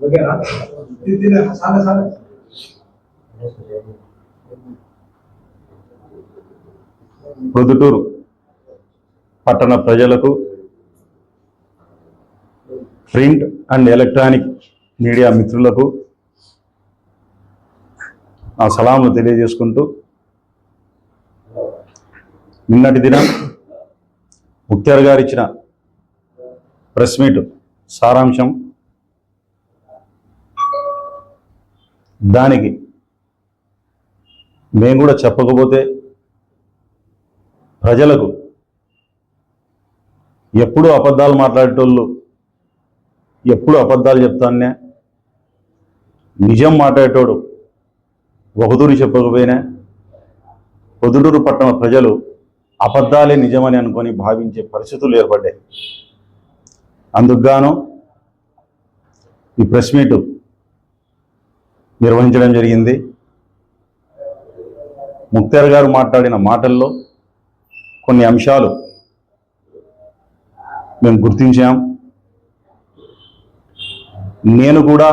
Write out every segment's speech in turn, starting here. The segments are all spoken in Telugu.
ఓకేనా ప్రొద్దుటూరు పట్టణ ప్రజలకు ప్రింట్ అండ్ ఎలక్ట్రానిక్ మీడియా మిత్రులకు నా సలాములు తెలియజేసుకుంటూ నిన్నటి దినం ముక్తార్ గారు ఇచ్చిన ప్రెస్ మీట్ సారాంశం. దానికి మేము కూడా చెప్పకపోతే ప్రజలకు ఎప్పుడు అబద్ధాలు మాట్లాడేటోళ్ళు ఎప్పుడు అబద్ధాలు చెప్తానే నిజం మాట్లాడేటోడు ఒకదూరు చెప్పకపోయినా పొదుటూరు పట్టణ ప్రజలు అబద్ధాలే నిజమని అనుకొని భావించే పరిస్థితులు ఏర్పడ్డాయి. అందుకుగాను ఈ ప్రెస్ మీట్ నిర్వహించడం జరిగింది. ముక్తార్ గారు మాట్లాడిన మాటల్లో కొన్ని అంశాలు మేము గుర్తించాం. నేను కూడా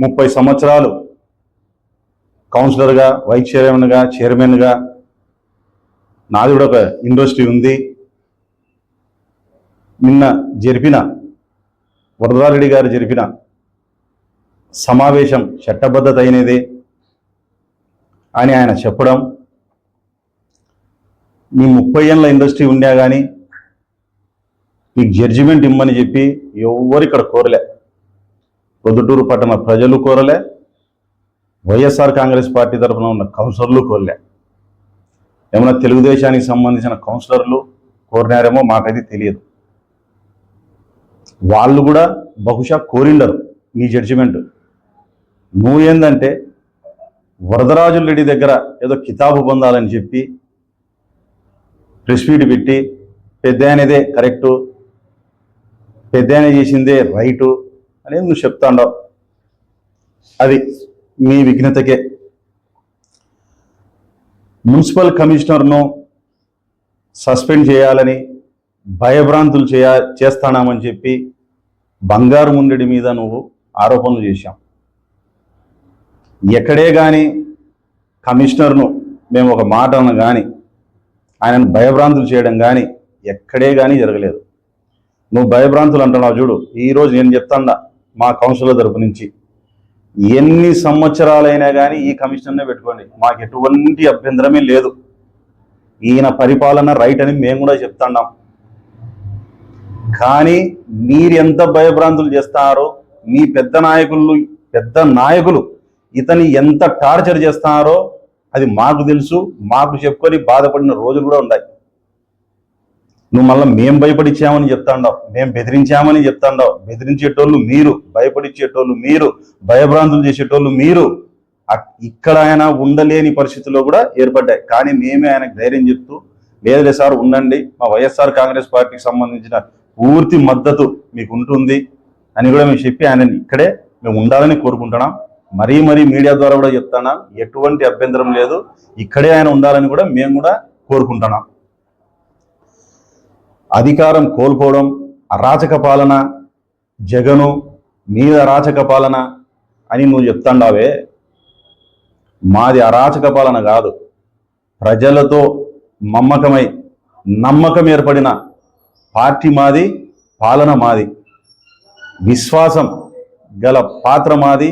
ముప్పై సంవత్సరాలు కౌన్సిలర్గా వైస్ చైర్మన్గా చైర్మన్గా నాది కూడా ఒక ఇండస్ట్రీ ఉంది. నిన్న జరిపిన వరదారెడ్డి గారు జరిపిన సమావేశం చట్టబద్ధత అయినదే అని ఆయన చెప్పడం మీ ముప్పై ఏళ్ళ ఇండస్ట్రీ ఉన్నా కానీ మీకు జడ్జిమెంట్ ఇమ్మని చెప్పి ఎవరు ఇక్కడ కోరలే. పొద్దుటూరు పట్టణ ప్రజలు కోరలే వైఎస్ఆర్ కాంగ్రెస్ పార్టీ తరఫున ఉన్న కౌన్సిలర్లు కోరలే. ఏమైనా తెలుగుదేశానికి సంబంధించిన కౌన్సిలర్లు కోరినారేమో మాకైతే తెలియదు. వాళ్ళు కూడా బహుశా కోరిండరు నీ జడ్జిమెంట్ నువ్వు ఏంటంటే వరదరాజుల రెడ్డి దగ్గర ఏదో కితాబు పొందాలని చెప్పి ప్రెస్ మీట్ పెట్టి పెద్ద అనేదే కరెక్టు. పెద్ద చేసిందే రైటు అనేది నువ్వు చెప్తాండవు. అది మీ విఘ్నతకే. మున్సిపల్ కమిషనర్ను సస్పెండ్ చేయాలని భయభ్రాంతులు చేయ చేస్తానామని చెప్పి బంగారు ముండెడి మీద నువ్వు ఆరోపణలు చేశాం ఎక్కడే కానీ కమిషనర్ను మేము ఒక మాటను కానీ ఆయనను భయభ్రాంతులు చేయడం కానీ ఎక్కడే కానీ జరగలేదు. నువ్వు భయభ్రాంతులు అంటున్నావు చూడు ఈరోజు నేను చెప్తాండా మా కౌన్సిలర్ తరపు నుంచి. ఎన్ని సంవత్సరాలైనా కానీ ఈ కమిషనర్నే పెట్టుకోండి. మాకు ఎటువంటి అభ్యంతరమే లేదు. ఈయన పరిపాలన రైట్ అని మేము కూడా చెప్తున్నాం కానీ మీరు ఎంత భయభ్రాంతులు చేస్తారో మీ పెద్ద నాయకులు పెద్ద నాయకులు ఇతని ఎంత టార్చర్ చేస్తున్నారో అది మాకు తెలుసు మాకు చెప్పుకొని బాధపడిన రోజులు కూడా ఉన్నాయి. నువ్వు మళ్ళీ మేము భయపడిచ్చామని చెప్తాండావు మేము బెదిరించామని చెప్తాండావు. బెదిరించేటోళ్ళు మీరు భయపడిచ్చేటోళ్ళు మీరు భయభ్రాంతులు చేసేటోళ్ళు మీరు ఇక్కడ ఆయన ఉండలేని పరిస్థితుల్లో కూడా ఏర్పడ్డాయి. కానీ మేమే ఆయనకు ధైర్యం చెప్తూ లేదులే సార్ ఉండండి మా వైఎస్ఆర్ కాంగ్రెస్ పార్టీకి సంబంధించిన పూర్తి మద్దతు మీకు ఉంటుంది అని కూడా మేము చెప్పి ఆయన ఇక్కడే మేము ఉండాలని కోరుకుంటున్నాం. మరీ మరీ మీడియా ద్వారా కూడా చెప్తానా ఎటువంటి అభ్యంతరం లేదు. ఇక్కడే ఆయన ఉండాలని కూడా మేము కూడా కోరుకుంటున్నాం. అధికారం కోల్పోవడం అరాచక పాలన జగను మీద అరాచక పాలన అని నువ్వు చెప్తాండావే. మాది అరాచక పాలన కాదు. ప్రజలతో మమ్మకమై నమ్మకం ఏర్పడిన పార్టీ మాది పాలన మాది. విశ్వాసం గల పాత్ర మాది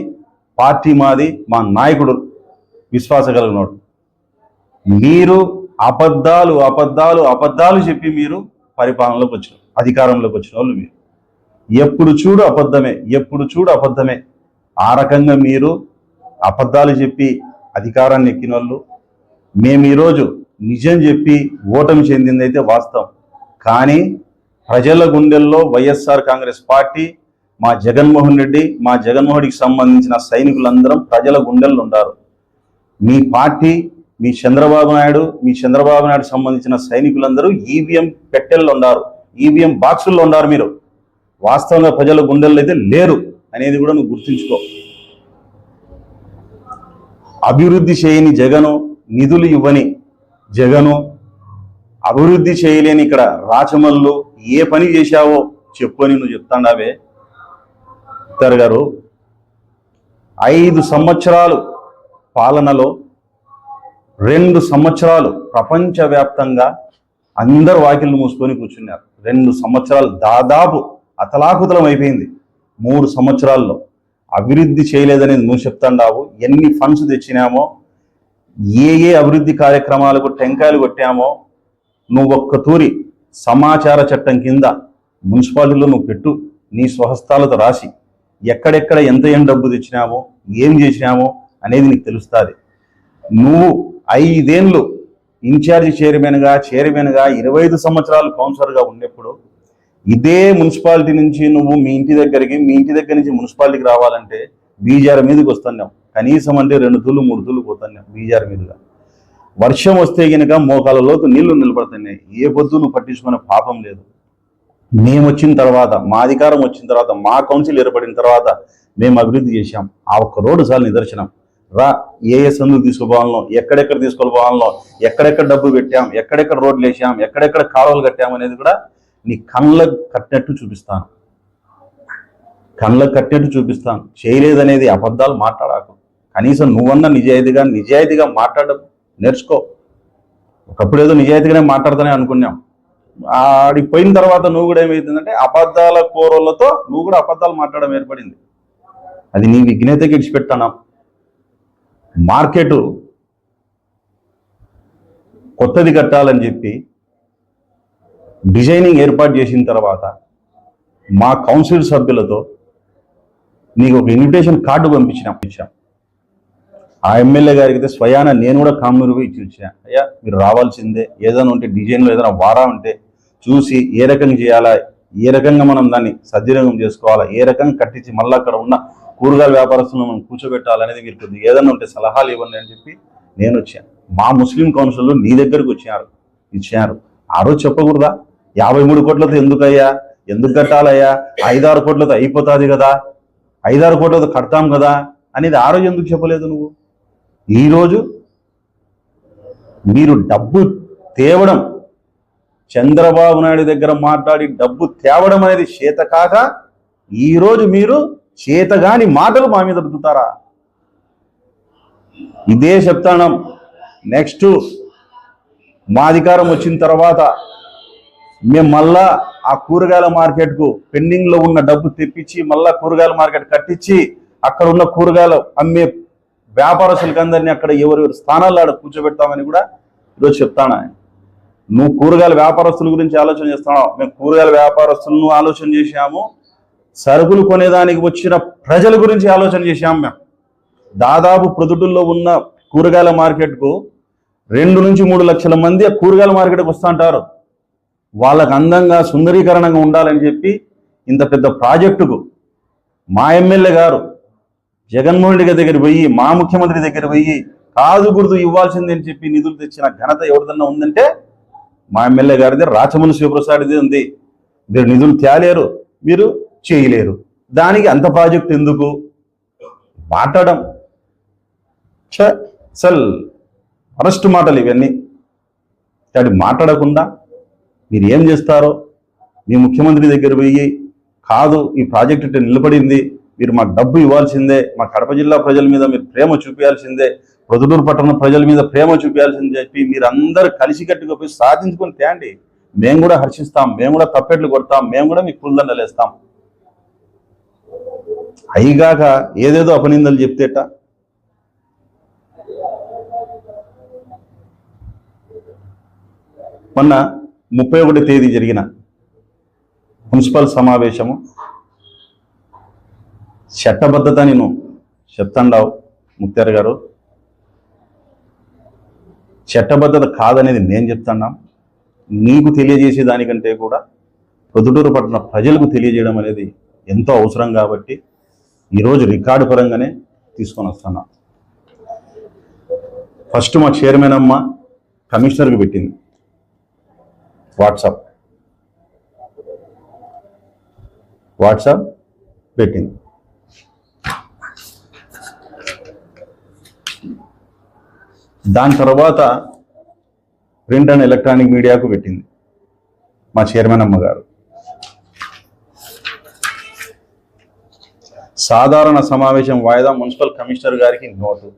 పార్టీ మాది మా నాయకుడు విశ్వాస కలిగినోడు. మీరు అబద్ధాలు అబద్ధాలు అబద్ధాలు చెప్పి మీరు పరిపాలనలోకి వచ్చిన అధికారంలోకి వచ్చిన వాళ్ళు మీరు. ఎప్పుడు చూడు అబద్ధమే ఎప్పుడు చూడు అబద్ధమే. ఆ రకంగా మీరు అబద్ధాలు చెప్పి అధికారాన్ని ఎక్కిన వాళ్ళు. మేము ఈరోజు నిజం చెప్పి ఓటమి చెందిందైతే వాస్తవం. కానీ ప్రజల గుండెల్లో వైఎస్ఆర్ కాంగ్రెస్ పార్టీ మా జగన్మోహన్ రెడ్డి మా జగన్మోహన్కి సంబంధించిన సైనికులందరం ప్రజల గుండెల్లో ఉన్నారు మీ పార్టీ మీ చంద్రబాబు నాయుడు మీ చంద్రబాబు నాయుడు సంబంధించిన సైనికులందరూ ఈవీఎం పెట్టెల్లో ఉన్నారు ఈవీఎం బాక్సుల్లో ఉన్నారు మీరు. వాస్తవంగా ప్రజల గుండెల్లో అయితే లేరు అనేది కూడా నువ్వు గుర్తుంచుకో. అభివృద్ధి చేయని జగను నిధులు ఇవ్వని జగను అభివృద్ధి చేయలేని ఇక్కడ రాచమల్లు ఏ పని చేశావో చెప్పు అని నువ్వు చెప్తాండావే. ముక్తార్ గారు ఐదు సంవత్సరాలు పాలనలో రెండు సంవత్సరాలు ప్రపంచవ్యాప్తంగా అందరు వాకిళ్ళు మూసుకొని కూర్చున్నారు. రెండు సంవత్సరాలు దాదాపు అతలాకుతలం అయిపోయింది. మూడు సంవత్సరాల్లో అభివృద్ధి చేయలేదనేది నువ్వు చెప్తాండావు. ఎన్ని ఫండ్స్ తెచ్చినామో ఏ ఏ అభివృద్ధి కార్యక్రమాలకు టెంకాయలు కొట్టామో నువ్వు ఒక్క తూరి సమాచార చట్టం కింద మున్సిపాలిటీలో నువ్వు పెట్టు నీ స్వహస్తాలతో రాసి ఎక్కడెక్కడ ఎంత ఏం డబ్బు తెచ్చినామో ఏం చేసినామో అనేది నీకు తెలుస్తుంది. నువ్వు ఐదేళ్ళు ఇన్ఛార్జి చైర్మన్గా చైర్మన్గా ఇరవై ఐదు సంవత్సరాలు కౌన్సిలర్గా ఉన్నప్పుడు ఇదే మున్సిపాలిటీ నుంచి నువ్వు మీ ఇంటి దగ్గరికి మీ ఇంటి దగ్గర నుంచి మున్సిపాలిటీకి రావాలంటే బీజార్ మీదకి వస్తున్నాం కనీసం అంటే రెండు తుళ్ళు మూడు తుళ్ళు పోతున్నాం బీజార్ మీదుగా. వర్షం వస్తే గనుక మోకాలలోకి నీళ్ళు నిలబడుతున్నాయి. ఏ పొద్దు నువ్వు పట్టించుకునే పాపం లేదు. మేము వచ్చిన తర్వాత మా అధికారం వచ్చిన తర్వాత మా కౌన్సిల్ ఏర్పడిన తర్వాత మేము అభివృద్ధి చేశాం. ఆ ఒక్క రోడ్డు సార్లు నిదర్శనం. రా ఏ ఏ సందులు తీసుకుపోవాలనో ఎక్కడెక్కడ తీసుకెళ్ళిపోవాలనో ఎక్కడెక్కడ డబ్బు పెట్టాం ఎక్కడెక్కడ రోడ్లు వేసాం ఎక్కడెక్కడ కాలువలు కట్టాం అనేది కూడా నీ కళ్ళకు కట్టినట్టు చూపిస్తాను. కళ్ళకు కట్టినట్టు చూపిస్తాను. చేయలేదనేది అబద్ధాలు మాట్లాడాకు. కనీసం నువ్వన్నా నిజాయితీగా నిజాయితీగా మాట్లాడడం నేర్చుకో. ఒకప్పుడు ఏదో నిజాయితీగానే మాట్లాడతానే అనుకున్నాం. ఆడికి పోయిన తర్వాత నువ్వు కూడా ఏమవుతుందంటే అబద్ధాల కూరలతో నువ్వు కూడా అబద్ధాలు మాట్లాడడం ఏర్పడింది. అది నీ విఘ్నతకి ఇడిచిపెట్టాను మార్కెట్ కొత్తది కట్టాలని చెప్పి డిజైనింగ్ ఏర్పాటు చేసిన తర్వాత మా కౌన్సిల్ సభ్యులతో నీకు ఒక ఇన్విటేషన్ కార్డు పంపించినాం ఇచ్చాం ఆ ఎమ్మెల్యే గారికి అయితే స్వయాన నేను కూడా కామూరుగా ఇచ్చి వచ్చా అయ్యా మీరు రావాల్సిందే. ఏదైనా ఉంటే డిజైన్లో ఏదైనా వారా ఉంటే చూసి ఏ రకంగా చేయాలా ఏ రకంగా మనం దాన్ని సద్వినియోగం చేసుకోవాలా ఏ రకంగా కట్టించి మళ్ళీ అక్కడ ఉన్న కూరగాయల వ్యాపారస్తులను మనం కూర్చోబెట్టాలనేది మీరు కొద్దిగా ఏదైనా ఉంటే సలహాలు ఇవ్వండి అని చెప్పి నేను వచ్చాను. మా ముస్లిం కౌన్సిల్లో నీ దగ్గరకు వచ్చారు. ఇచ్చారు. ఆ రోజు చెప్పకూడదా? యాభై మూడు కోట్లతో ఎందుకయ్యా? ఎందుకు కట్టాలయ్యా? ఐదారు కోట్లతో అయిపోతుంది కదా. ఐదారు కోట్లతో కడతాం కదా? అనేది ఆ రోజు ఎందుకు చెప్పలేదు నువ్వు? ఈరోజు మీరు డబ్బు తేవడం చంద్రబాబు నాయుడు దగ్గర మాట్లాడి డబ్బు తేవడం అనేది చేత కాక ఈరోజు మీరు చేతగాని మాటలు మా మీద రుద్దుతారా ఇదే చెప్తాను. నెక్స్ట్ మా అధికారం వచ్చిన తర్వాత మేము మళ్ళా ఆ కూరగాయల మార్కెట్కు పెండింగ్లో ఉన్న డబ్బు తెప్పించి మళ్ళా కూరగాయల మార్కెట్ కట్టించి అక్కడ ఉన్న కూరగాయలు అమ్మే వ్యాపారస్తులకి అందరినీ అక్కడ ఎవరెవరి స్థానాల్లో ఆడ కూర్చోబెడతామని కూడా ఈరోజు చెప్తాను ఆయన. నువ్వు కూరగాయల వ్యాపారస్తుల గురించి ఆలోచన చేస్తున్నావు మేము కూరగాయల వ్యాపారస్తులను ఆలోచన చేశాము. సరుకులు కొనేదానికి వచ్చిన ప్రజల గురించి ఆలోచన చేశాము మేము. దాదాపు ప్రొదుటుల్లో ఉన్న కూరగాయల మార్కెట్కు రెండు నుంచి మూడు లక్షల మంది ఆ కూరగాయల మార్కెట్కి వస్తుంటారు వాళ్ళకు అందంగా సుందరీకరణంగా ఉండాలని చెప్పి ఇంత పెద్ద ప్రాజెక్టుకు మా ఎమ్మెల్యే గారు జగన్మోహన్ రెడ్డి దగ్గర పోయి మా ముఖ్యమంత్రి దగ్గర పోయి కాదు గుర్తు ఇవ్వాల్సిందని అని చెప్పి నిధులు తెచ్చిన ఘనత ఎవరిదన్నా ఉందంటే మా ఎమ్మెల్యే గారిది రాచమని శివప్రసాద్ది ఉంది. మీరు నిధులు తేలేరు మీరు చేయలేరు. దానికి అంత ప్రాజెక్ట్ ఎందుకు? మాట్లాడడం. ఛ, అసలు అరెస్ట్ మాటలు ఇవన్నీ. వాటి మాట్లాడకుండా మీరు ఏం చేస్తారో మీ ముఖ్యమంత్రి దగ్గర పోయి కాదు ఈ ప్రాజెక్ట్ నిలబడింది. మీరు మాకు డబ్బు ఇవ్వాల్సిందే మా కడప జిల్లా ప్రజల మీద మీరు ప్రేమ చూపించాల్సిందే ప్రొద్దుటూరు పట్టణ ప్రజల మీద ప్రేమ చూపించాల్సిందే చెప్పి మీరు అందరు కలిసికట్టుగా పోయి సాధించుకొని తేండి. మేము కూడా హర్షిస్తాం మేము కూడా తప్పెట్లు కొడతాం మేము కూడా మీకు పుల్దండలేస్తాం అయిగాక ఏదేదో అపనిందలు చెప్తేట? మొన్న ముప్పై ఒకటి తేదీ జరిగిన మున్సిపల్ సమావేశము. చట్టబద్ధత నేను చెప్తాండావు ముక్తార్ గారు. చట్టబద్ధత కాదనేది నేను చెప్తాన్నా. నీకు తెలియజేసే దానికంటే కూడా ప్రొద్దుటూరు పట్టణ ప్రజలకు తెలియజేయడం అనేది ఎంతో అవసరం కాబట్టి ఈరోజు రికార్డు పరంగానే తీసుకొని వస్తున్నా. ఫస్ట్ మా చైర్మన్ అమ్మ కమిషనర్కి పెట్టింది. వాట్సాప్. వాట్సాప్ పెట్టింది. దాని తర్వాత ప్రింట్ అండ్ ఎలక్ట్రానిక్ మీడియాకు పెట్టింది మా చైర్మన్ అమ్మ గారు సాధారణ సమావేశం వాయిదా మున్సిపల్ కమిషనర్ గారికి నోటు.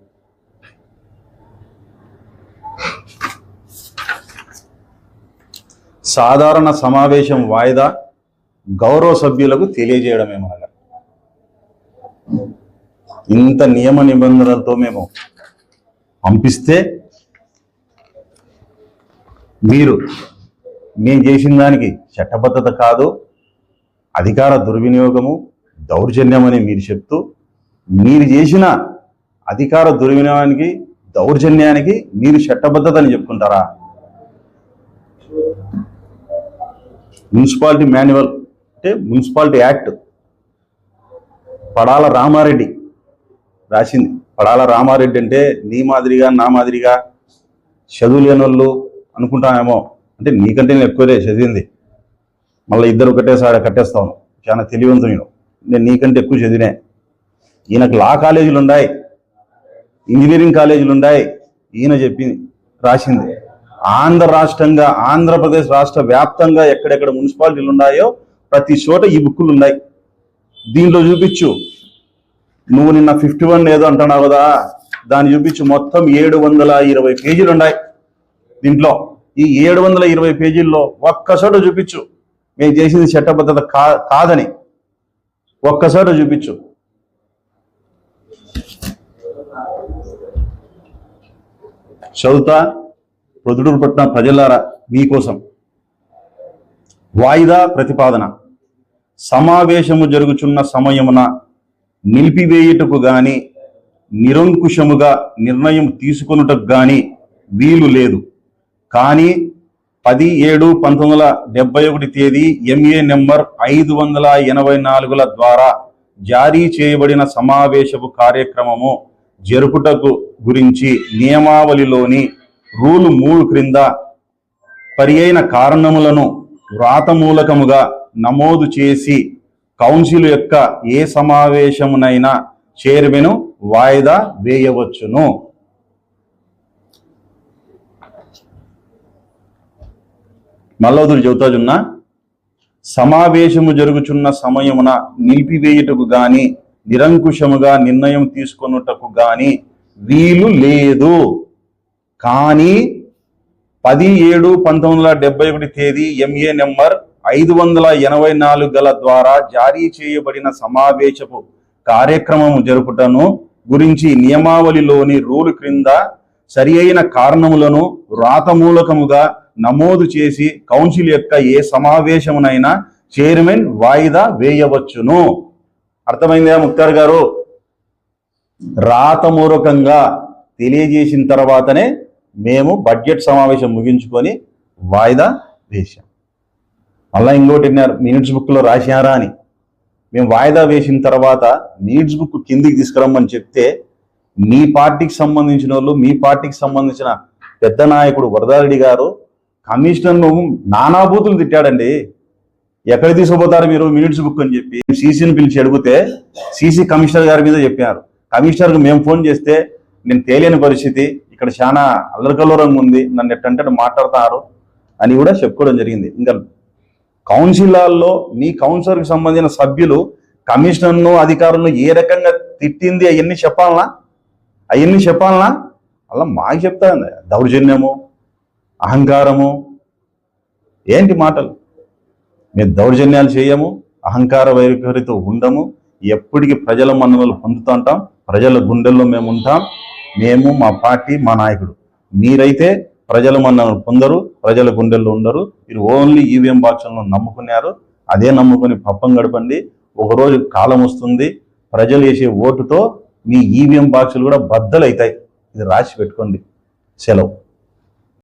సాధారణ సమావేశం వాయిదా గౌరవ సభ్యులకు తెలియజేయడమే మన ఇంత నియమ నిబంధనలతో మేము పంపిస్తే మీరు మేము చేసిన దానికి చట్టబద్ధత కాదు అధికార దుర్వినియోగము దౌర్జన్యమని మీరు చెప్తూ మీరు చేసిన అధికార దుర్వినియోగానికి దౌర్జన్యానికి మీరు చట్టబద్ధత అని చెప్పుకుంటారా? మున్సిపాలిటీ మాన్యువల్ అంటే మున్సిపాలిటీ యాక్ట్ పడాల రామారెడ్డి రాసింది. పడాల రామారెడ్డి అంటే నీ మాదిరిగా నా మాదిరిగా చదువు లేని వాళ్ళు అనుకుంటామేమో అంటే నీకంటే నేను ఎక్కువలే చదివింది. మళ్ళీ ఇద్దరు ఒకటేసారి కట్టేస్తాను. చాలా తెలివంతు నేను. నీకంటే ఎక్కువ చదివినే. ఈయనకు లా కాలేజీలు ఉన్నాయి. ఇంజనీరింగ్ కాలేజీలు ఉన్నాయి. ఈయన చెప్పింది రాసింది. ఆంధ్ర రాష్ట్రంగా ఆంధ్రప్రదేశ్ రాష్ట్ర వ్యాప్తంగా ఎక్కడెక్కడ మున్సిపాలిటీలు ఉన్నాయో ప్రతి చోట ఈ బుక్కులు ఉన్నాయి. దీంట్లో చూపించు. నువ్వు నిన్న ఫిఫ్టీ వన్ ఏదో అంటున్నావు కదా దాన్ని చూపించు. మొత్తం ఏడు వందల ఇరవై పేజీలు ఉన్నాయి దీంట్లో. ఈ ఏడు వందల ఇరవై పేజీల్లో ఒక్కసోట చూపించు. మేము చేసింది చట్టబద్ధత కా కాదని. ఒక్కసోట చూపించు. చదువుతా ప్రొద్దుటూరు పట్టిన ప్రజలారా మీకోసం. వాయిదా ప్రతిపాదన. సమావేశము జరుగుచున్న సమయమున నిలిపివేయుటకు గాని నిరంకుశముగా నిర్ణయం తీసుకొనుటకు గాని వీలు లేదు. కానీ పది ఏడు పంతొమ్మిది వందల డెబ్బై ఒకటి తేదీ ఎంఏ నెంబర్ ఐదు వందల ఎనభై నాలుగుల ద్వారా జారీ చేయబడిన సమావేశపు కార్యక్రమము జరుపుటకు గురించి నియమావళిలోని రూలు మూడు క్రింద పరి కారణములను వ్రాతమూలకముగా నమోదు చేసి కౌన్సిల్ యొక్క ఏ సమావేశమునైనా చైర్మన్ వాయిదా వేయవచ్చును. మల్లవదులు చెబుతాజున్న సమావేశము జరుగుచున్న సమయమున నిలిపివేయుటకు గాని నిరంకుశముగా నిర్ణయం తీసుకొనుటకు గాని వీలు లేదు. కానీ పది ఏడు పంతొమ్మిది వందల డెబ్బై ఒకటి తేదీ ఎంఏ నెంబర్ ఐదు వందల ఎనభై నాలుగు గల ద్వారా జారీ చేయబడిన సమావేశపు కార్యక్రమము జరుపుటను గురించి నియమావళిలోని రూలు క్రింద సరి అయిన కారణములను వ్రాతమూలకముగా నమోదు చేసి కౌన్సిల్ యొక్క ఏ సమావేశమునైనా చైర్మన్ వాయిదా వేయవచ్చును. అర్థమైందా ముక్తార్ గారు? రాతమూలకంగా తెలియజేసిన తర్వాతనే మేము బడ్జెట్ సమావేశం ముగించుకొని వాయిదా వేశాం. మళ్ళీ ఇంకోటి విన్నారు మినిట్స్ బుక్లో రాశారా అని. మేము వాయిదా వేసిన తర్వాత నీడ్స్ బుక్ కిందికి తీసుకురమ్మని చెప్తే మీ పార్టీకి సంబంధించిన వాళ్ళు మీ పార్టీకి సంబంధించిన పెద్ద నాయకుడు వరదారెడ్డి గారు కమిషనర్ను నానాభూతులు తిట్టాడండి. ఎక్కడ తీసుకుపోతారు మీరు మినిట్స్ బుక్ అని చెప్పి? సీసీని పిలిచి అడిగితే సీసీ కమిషనర్ గారి మీద చెప్పారు. కమిషనర్కి మేము ఫోన్ చేస్తే నేను తేలియని పరిస్థితి ఇక్కడ చాలా అల్లరికల్లోరంగా ఉంది నన్ను ఎట్టంటే మాట్లాడతారు అని కూడా చెప్పుకోవడం జరిగింది. ఇంకా కౌన్సిలర్లో మీ కౌన్సిలర్కి సంబంధించిన సభ్యులు కమిషనర్ను అధికారులను ఏ రకంగా తిట్టింది అవన్నీ చెప్పాలనా? అవన్నీ చెప్పాలనా? అలా మాకు చెప్తా దౌర్జన్యము అహంకారము ఏంటి మాటలు? మేము దౌర్జన్యాలు చేయము అహంకార వైఖరితో ఉండము ఎప్పటికీ ప్రజల మన్ననలు పొందుతుంటాం ప్రజల గుండెల్లో మేము ఉంటాం మేము మా పార్టీ మా నాయకుడు. మీరైతే ప్రజలు మనల్ని పొందరు ప్రజల గుండెల్లో ఉండరు. మీరు ఓన్లీ ఈవీఎం బాక్సులను నమ్ముకున్నారు. అదే నమ్ముకుని పప్పం గడపండి. ఒకరోజు కాలం వస్తుంది. ప్రజలు వేసే ఓటుతో మీ ఈవీఎం బాక్సులు కూడా బద్దలు అవుతాయి ఇది రాసి పెట్టుకోండి. సెలవు.